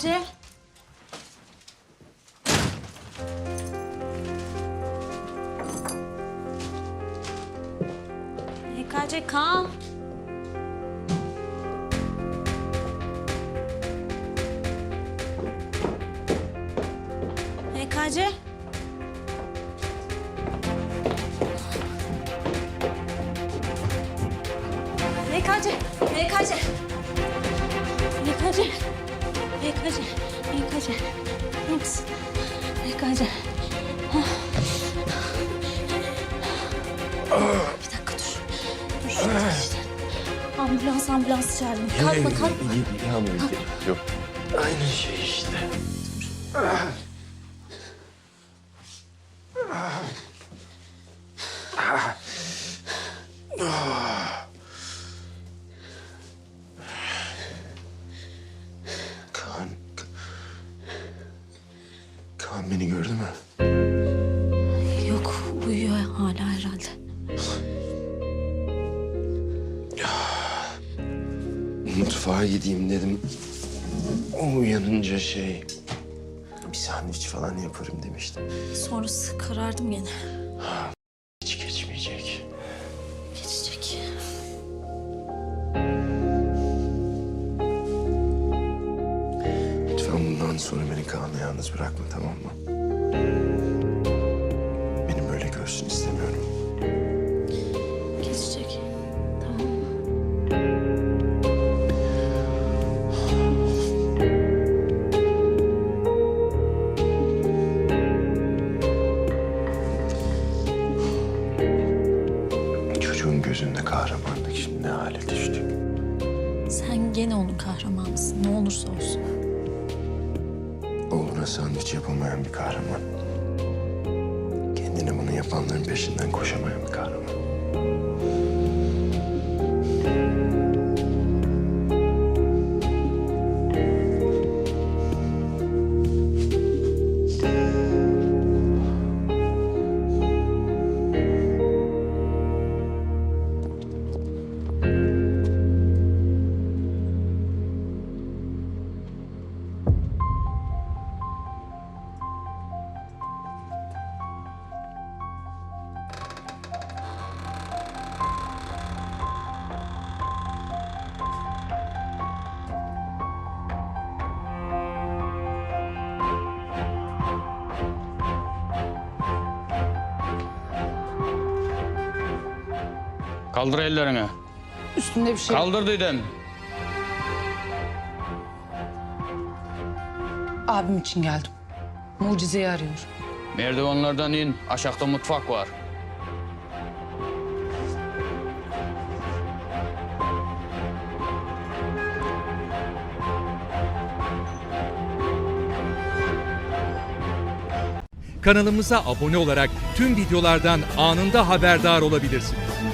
EKC. EKC Kaan. EKC. EKC. EKC. EKC. EKC. EKC. İyi misin? EKC. Bir dakika dur. Dur şurada işte. Ambulans ambulans çağırdım. Kalkma kalkma. Yağmur yok. Aynı şey işte. Kaan. Kaan beni gördü mü? Yok uyuyor hala herhalde. Mutfağa gideyim dedim. O uyanınca şey... Bir sandviç falan yaparım demiştim. Sonrası karardım gene. Hiç geçmeyecek. Geçecek. Lütfen bundan sonra beni Kaan'la yalnız bırakma tamam mı? Benim böyle görsün istemiyorum. Geçecek. Tamam mı? Çocuğun gözünde kahramanlık şimdi ne hale düştük. Sen gene onun kahramanısın. Ne olursa olsun. Oğluna sandviç yapamayan bir kahraman. Kendine bunu yapanların peşinden koşamayan bir kahraman. Kaldır ellerini. Üstünde bir şey. Kaldır dedim. Abim için geldim. Mucizeyi arıyor. Merdivenlerden in. Aşağıda mutfak var. Kanalımıza abone olarak tüm videolardan anında haberdar olabilirsiniz.